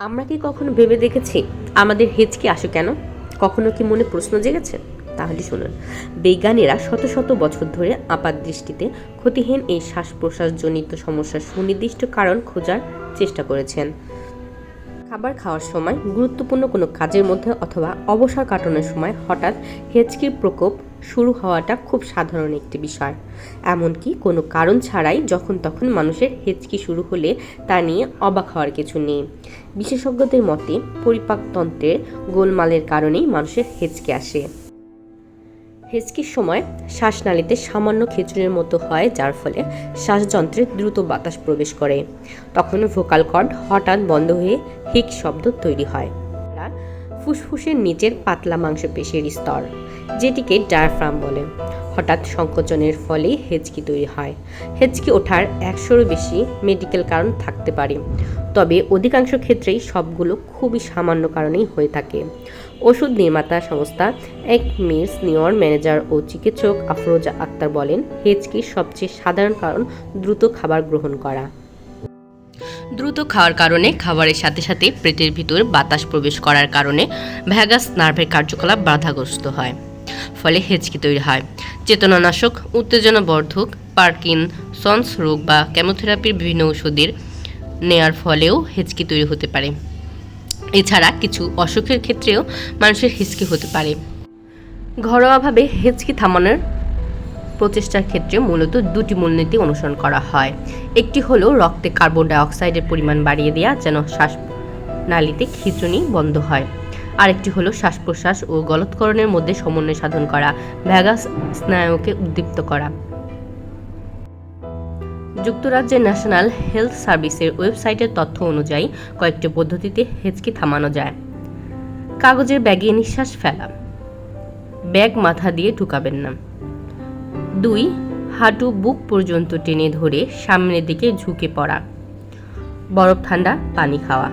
আমরা কি কখনো ভেবে দেখেছি আমাদের হেঁচকি আসে কেন? কখনো কি মনে প্রশ্ন জেগেছে? তাহলে শুনুন। বিজ্ঞানীরা শত শত বছর ধরে আপাত দৃষ্টিতে ক্ষতিহীন এই শ্বাস প্রশ্বাসজনিত সমস্যার সুনির্দিষ্ট কারণ খোঁজার চেষ্টা করেছেন। খাবার খাওয়ার সময় গুরুত্বপূর্ণ কোনো কাজের মধ্যে অথবা অবসর কাটানোর সময় হঠাৎ হেঁচকির প্রকোপ শুরু হওয়াটা খুব সাধারণ একটি বিষয়। এমনকি কোনো কারণ ছাড়াই যখন তখন মানুষের হেঁচকি শুরু হলে তা নিয়ে অবাক হওয়ার কিছু নেই। বিশেষজ্ঞদের মতে পরিপাকতন্ত্রের গোলমালের কারণেই মানুষের হেঁচকে আসে। হেঁচকির সময় শ্বাসনালীতে সামান্য খিচুড়ির মতো হয়, যার ফলে শ্বাসযন্ত্রে দ্রুত বাতাস প্রবেশ করে। তখন ভোকাল কর্ড হঠাৎ বন্ধ হয়ে হিক শব্দ তৈরি হয়। ফুসফুসের নিচের পাতলা মাংসপেশির স্তর, যেটিকে ডায়াফ্রাম বলে। হঠাৎ সংকোচনের ফলে হেঁচকি তৈরি হয়। হেঁচকি ওঠার একশোরও বেশি মেডিকেল কারণ থাকতে পারে। অধিকাংশ ক্ষেত্রেই সবগুলো খুবই সামান্য কারণেই হয়ে থাকে। ওষুধ নির্মাতা সংস্থা এক মিস নিয়র ম্যানেজার ও চিকিৎসক আফরোজা আক্তার বলেন হেঁচকির সবচেয়ে সাধারণ কারণ দ্রুত খাবার গ্রহণ করা। দ্রুত খাওয়ার কারণে খাবারের সাথে সাথে পেটের ভিতর বাতাস প্রবেশ করার কারণে ভ্যাগাস নার্ভের কার্যকলাপ বাধাগ্রস্ত হয়, ফলে হেঁচকি তৈরি হয়। চেতনানাশক, উত্তেজনাবর্ধক পার্কিন সন্স রোগ বা কেমোথেরাপির বিভিন্ন ওষুধের নেয়ার ফলেও হেঁচকি তৈরি হতে পারে। এছাড়া কিছু অসুখের ক্ষেত্রেও মানুষের হিচকি হতে পারে। ঘরোয়াভাবে হেঁচকি থামানোর প্রচেষ্টার ক্ষেত্রে মূলত দুটি মূলনীতি অনুসরণ করা হয়। একটি হলো, রক্তে কার্বন ডাইঅক্সাইডের পরিমাণ বাড়িয়ে দেওয়া যেন শ্বাস নালীতে খিঁচুনি বন্ধ হয়। আরেকটি হলো শ্বাস প্রশ্বাস ও গলৎকরণের মধ্যে সমন্বয় সাধন করা, ভ্যাগাস স্নায়ুকে উদ্দীপ্ত করা। যুক্তরাজ্যের ন্যাশনাল হেলথ সার্ভিসের ওয়েবসাইটের তথ্য অনুযায়ী কয়েকটি পদ্ধতিতে হেঁচকি থামানো যায়। কাগজের ব্যাগে নিঃশ্বাস ফেলা। ব্যাগ মাথা দিয়ে ঢুকাবেন না। দুই, হাঁটু বুক পর্যন্ত টেনে ধরে সামনের দিকে ঝুঁকে পড়া। বরফ ঠান্ডা, পানি খাওয়া।